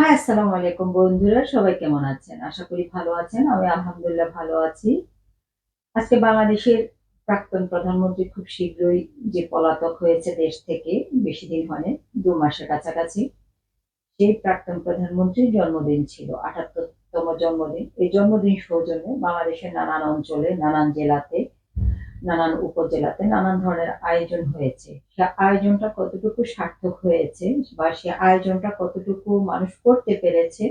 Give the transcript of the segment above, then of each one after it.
High, আসসালামু আলাইকুম বন্ধুরা, সবাই কেমন আছেন? আশা করি ভালো আছেন, আমি আলহামদুলিল্লাহ ভালো আছি। আজকে বাংলাদেশের প্রাক্তন প্রধানমন্ত্রী খুব শীঘ্রই যে পলাতক হয়েছে দেশ থেকে, বেশি দিন হয় দু মাসের কাছাকাছি, সেই প্রাক্তন প্রধানমন্ত্রীর জন্মদিন ছিল আটাত্তরতম জন্মদিন। এই জন্মদিন সৌজন্যে বাংলাদেশের নানান অঞ্চলে, নানান জেলাতে নানান উপজেলাতে নানান ধরনের আয়োজন হয়েছে। সে আয়োজনটা কতটুকু সার্থক হয়েছে বা সে আয়োজনটা কতটুকু মানুষ করতে পেরেছে,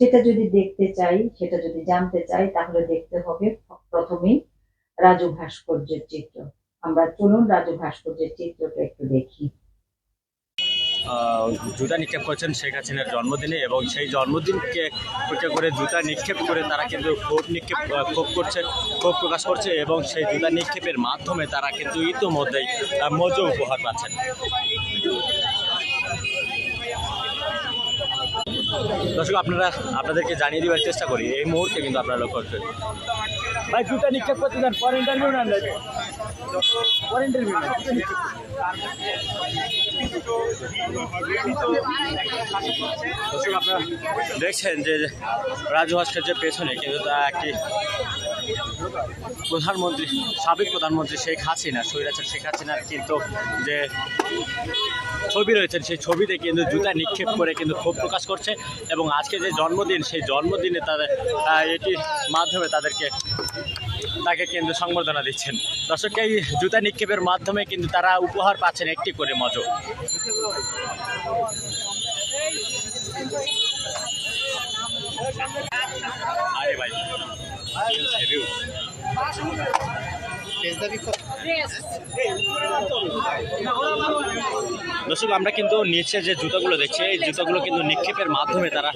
সেটা যদি দেখতে চাই, সেটা যদি জানতে চাই, তাহলে দেখতে হবে প্রথমেই রাজু ভাস্কর্যের চিত্র। আমরা চলুন রাজু ভাস্কর্যের চিত্রটা একটু দেখি। জুতা নিক্ষেপ করছেন শেখ হাসিনার জন্মদিনে এবং সেই জন্মদিনকে উপেক্ষা করে জুতা নিক্ষেপ করে তারা কিন্তু ক্ষোভ নিক্ষেপ ক্ষোভ করছে, ক্ষোভ প্রকাশ করছে এবং সেই জুতা নিক্ষেপের মাধ্যমে তারা কিন্তু ইতোমধ্যেই মজা উপহার পাচ্ছেন। দর্শক আপনারা আপনাদেরকে জানিয়ে দেওয়ার চেষ্টা করি এই মুহূর্তে কিন্তু আপনারা লক্ষ্য করছেন ভাই জুতা নিক্ষেপ করতে যান পরে ইন্টারভিউ না পরে ইন্টারভিউ দর্শক আপনারা দেখছেন যে রাজু ভাস্কর্যের পেছনে কিন্তু তা একটি প্রধানমন্ত্রী, সাবেক প্রধানমন্ত্রী শেখ হাসিনা, স্বৈরাচার শেখ হাসিনার কিন্তু যে ছবি রয়েছেন, সেই ছবিতে কিন্তু জুতা নিক্ষেপ করে কিন্তু ক্ষোভ প্রকাশ করছে এবং আজকে যে জন্মদিন, সেই জন্মদিনে তাদের এটির মাধ্যমে তাদেরকে, তাকে কিন্তু সংবর্ধনা দিচ্ছেন দর্শক, এই জুতা নিক্ষেপের মাধ্যমে কিন্তু তারা উপহার পাচ্ছেন একটি করে মজ আরে ভাই. দর্শক, আমরা কিন্তু নিচে যে জুতাগুলো দেখছি, এই জুতাগুলো কিন্তু নিক্ষেপের মাধ্যমে তারা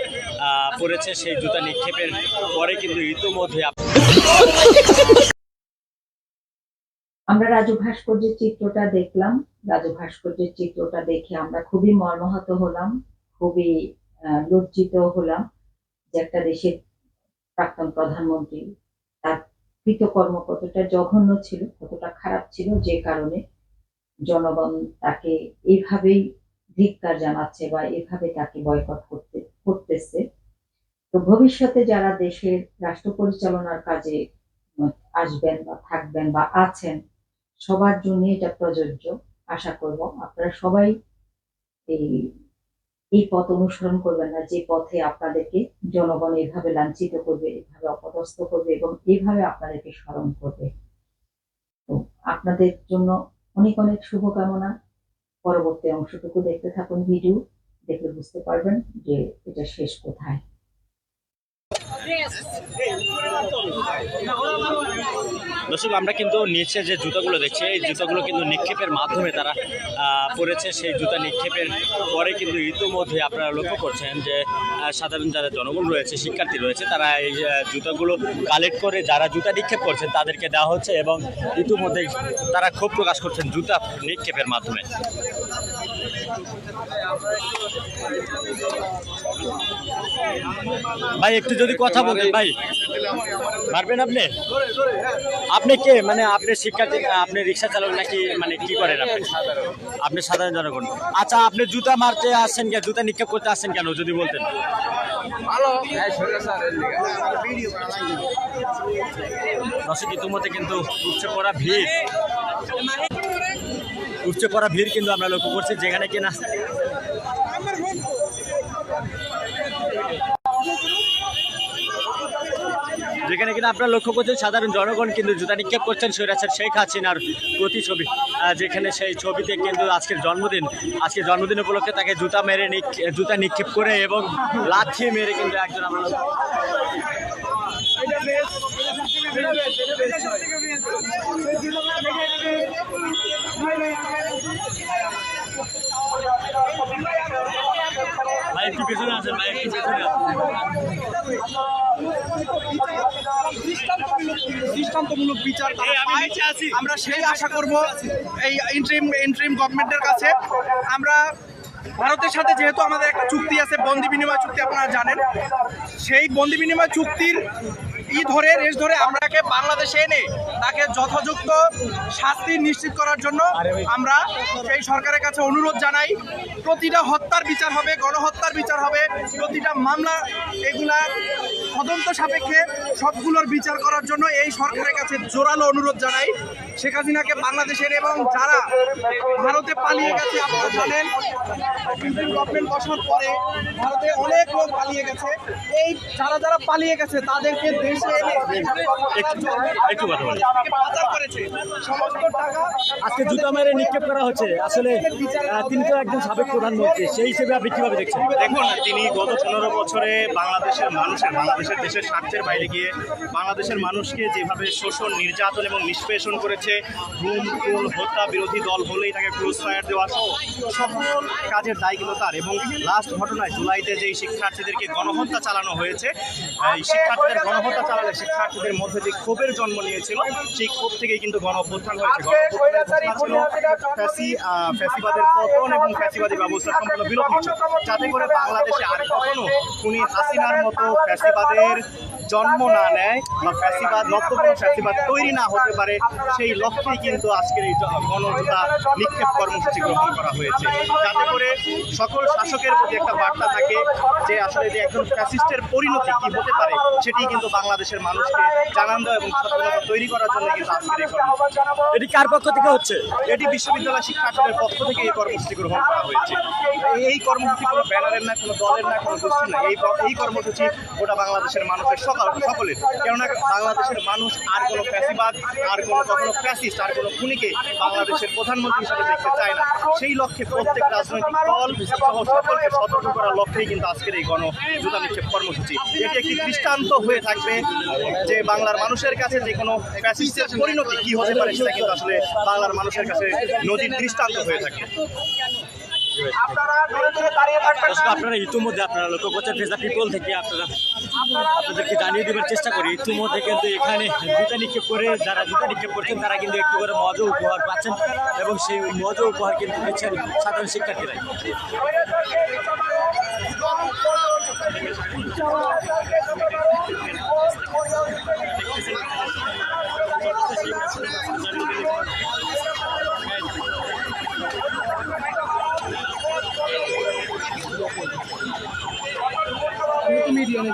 পড়েছে সেই জুতা নিক্ষেপের পরে কিন্তু ইতিমধ্যে আমরা রাজু ভাস্কর্যের চিত্রটা দেখলাম। রাজু ভাস্কর্যের চিত্রটা দেখে আমরা খুবই মর্মাহত হলাম, খুবই লজ্জিত হলাম যে একটা দেশের প্রাক্তন প্রধানমন্ত্রী, তার কৃতকর্ম কতটা জঘন্য ছিল, কতটা খারাপ ছিল, যে কারণে জনগণ তাকে এইভাবেই ধিক্কার জানাচ্ছে বা এভাবে তাকে বয়কট করতে, করতেছে। তো ভবিষ্যতে যারা দেশের রাষ্ট্র পরিচালনার কাজে আসবেন বা থাকবেন বা আছেন, সবার জন্য এটা প্রযোজ্য। আশা করব আপনারা সবাই এই এই পথ অনুসরণ করবেন না, যে পথে আপনাদেরকে জনগণ এভাবে লাঞ্ছিত করবে, এভাবে অপদস্থ করবে এবং এভাবে আপনাদেরকে স্মরণ করবে। তো আপনাদের জন্য অনেক অনেক শুভকামনা। পরবর্তী অংশটুকু দেখতে থাকুন ভিডিও, দেখলে বুঝতে পারবেন যে এটা শেষ কোথায়। দর্শক, আমরা কিন্তু নিচে যে জুতাগুলো দেখছি, এই জুতাগুলো কিন্তু নিক্ষেপের মাধ্যমে তারা পড়েছে সেই জুতা নিক্ষেপের পরে কিন্তু ইতিমধ্যে আপনারা লক্ষ্য করছেন যে সাধারণ যারা জনগণ রয়েছে, শিক্ষার্থী রয়েছে, তারা এই জুতাগুলো কালেক্ট করে যারা জুতা নিক্ষেপ করছেন, তাদেরকে দেওয়া হচ্ছে এবং ইতিমধ্যেই তারা ক্ষোভ প্রকাশ করছেন জুতা নিক্ষেপের মাধ্যমে। ভাই, একটু যদি কথা বলেন, ভাই। পারবেন আপনি? আপনি কে? মানে আপনি শিক্ষার্থী আপনি রিক্সা চালক নাকি মানে কি করেন আপনি? আপনি সাধারণ জনগণ। আচ্ছা আপনি জুতা মারতে আসছেন কেন জুতা নিক্ষেপ করতে আসছেন কেন যদি বলতেন? দর্শক ইতিমধ্যে কিন্তু উঠছে পড়া ভিড়। উঠছে পড়া ভিড় কিন্তু আমরা লক্ষ্য করছি যেখানে কিনা যেখানে কিনা আপনারা লক্ষ্য করছেন সাধারণ জনগণ কিন্তু জুতা নিক্ষেপ করছেন সৈরাচার শেখ হাসিনার প্রতিছবি যেখানে সেই ছবিতে কিন্তু আজকের জন্মদিন আজকে জন্মদিন উপলক্ষে তাকে জুতা মেরে জুতা নিক্ষেপ করে এবং লাথি মেরে কিন্তু একজন আমরা ভাই, একটু পেছনে আছেন ভাই, একটু পেছনে আছেন দৃষ্টান্তমূলক বিচার। আমরা সেই আশা করব এই ইন্ট্রিম ইন্ট্রিম গভর্নমেন্টের কাছে। আমরা ভারতের সাথে যেহেতু আমাদের একটা চুক্তি আছে বন্দি বিনিময় চুক্তি আপনারা জানেন। সেই বন্দি বিনিময় চুক্তির ই ধরে রেস ধরে আমরাকে বাংলাদেশে এনে তাকে যথাযুক্ত শাস্তি নিশ্চিত করার জন্য আমরা সেই সরকারের কাছে অনুরোধ জানাই, প্রতিটা হত্যার বিচার হবে, গণহত্যার বিচার হবে, প্রতিটা মামলা এগুলা তদন্ত সাপেক্ষে সবগুলোর বিচার করার জন্য এই সরকারের কাছে জোরালো অনুরোধ জানাই। শেখ হাসিনাকে বাংলাদেশের এবং যারা ভারতে পালিয়ে গেছে আপনারা জানেন গভর্নমেন্ট বসার পরে ভারতে অনেক লোক পালিয়ে গেছে। এই যারা যারা পালিয়ে গেছে তাদেরকে দেশে এনে একটু কথা বলি। তাদেরকে পাচার করেছে। সমস্ত টাকা আজকে জুতা মেরে নিক্ষেপ করা হচ্ছে। আসলে তিনি তো একজন সাবেক প্রধানমন্ত্রী সেই হিসেবে আপনি কীভাবে দেখছেন? দেখুন তিনি গত পনেরো বছরে বাংলাদেশের মানুষের বাংলাদেশের দেশের স্বার্থের বাইরে গিয়ে বাংলাদেশের মানুষকে যেভাবে শোষণ নির্যাতন এবং নিষ্পেষণ করেছে গুম খুন হত্যা বিরোধী দল হলেই তাকে ক্রুজ ফায়ার দেওয়া সহ সকল কাজের দায় কিন্তু তার এবং লাস্ট ঘটনায় জুলাইতে যেই শিক্ষার্থীদেরকে গণহত্যা চালানো হয়েছে এই শিক্ষার্থীদের গণহত্যা চালালে শিক্ষার্থীদের মধ্যে যে ক্ষোভের জন্ম নিয়েছিল সেই ক্ষোভ থেকেই কিন্তু গণ অভ্যুত্থান হয়েছে ফ্যাসি ফ্যাসিবাদের পতন এবং ফ্যাসিবাদী ব্যবস্থা সম্পূর্ণ বিলোপ যাতে করে বাংলাদেশে আর কখনো খুনি হাসিনার মতো ফ্যাসিবাদের জন্ম না নেয় বা ফ্যাসিবাদ নব্য ফ্যাসিবাদ তৈরি না হতে পারে সেই লক্ষ্যেই কিন্তু আজকের এই গণজোতা নিক্ষেপ কর্মসূচি গ্রহণ করা হয়েছে। যাতে করে সকল শাসকের প্রতি একটা বার্তা থাকে যে আসলে যে একজন ফ্যাসিস্টের পরিণতি কি হতে পারে সেটি কিন্তু বাংলাদেশের মানুষকে জানান দেওয়া এবং সচেতনতা তৈরি করার জন্য কিন্তু আজকের এই কর্মসূচি। এটি কার পক্ষ থেকে হচ্ছে? এটি বিশ্ববিদ্যালয় শিক্ষার্থীদের পক্ষ থেকে এই কর্মসূচি গ্রহণ করা হয়েছে। এই- এই কর্মসূচি কোনো ব্যানারের না কোনো দলের না কোনো গোষ্ঠীর না। এই এই কর্মসূচি গোটা বাংলাদেশের মানুষের সকল সকলের কেননা বাংলাদেশের মানুষ আর কোনো ফ্যাসিবাদ, আর কোনো কখনো ফ্যাসিস্ট, আর কোনো খুনিকে বাংলাদেশের প্রধানমন্ত্রী হিসেবে দেখতে চায় না। সেই লক্ষ্যে প্রত্যেক রাজনৈতিক দল সহ সকলকে সতর্ক করার লক্ষ্যেই কিন্তু আজকের এই গণ জুতা নিক্ষেপ কর্মসূচি। এটি একটি দৃষ্টান্ত হয়ে থাকবে যে বাংলার মানুষের কাছে যে কোনো ফ্যাসিস্টের পরিণতি কি হতে পারে, সেটা কিন্তু আসলে বাংলার মানুষের কাছে নদীর দৃষ্টান্ত হয়ে দর্শক আপনারা ইতিমধ্যে আপনারা লক্ষ্য করছেন ফেসা পিপল থেকে আপনারা আপনাদেরকে জানিয়ে দেওয়ার চেষ্টা করি। ইতিমধ্যে কিন্তু এখানে জুতা নিক্ষেপ করে যারা জুতা নিক্ষেপ করছেন তারা কিন্তু একটু করে মজা উপহার পাচ্ছেন এবং সেই মজা উপহার কিন্তু পেয়েছেন সাধারণ শিক্ষার্থীরাই।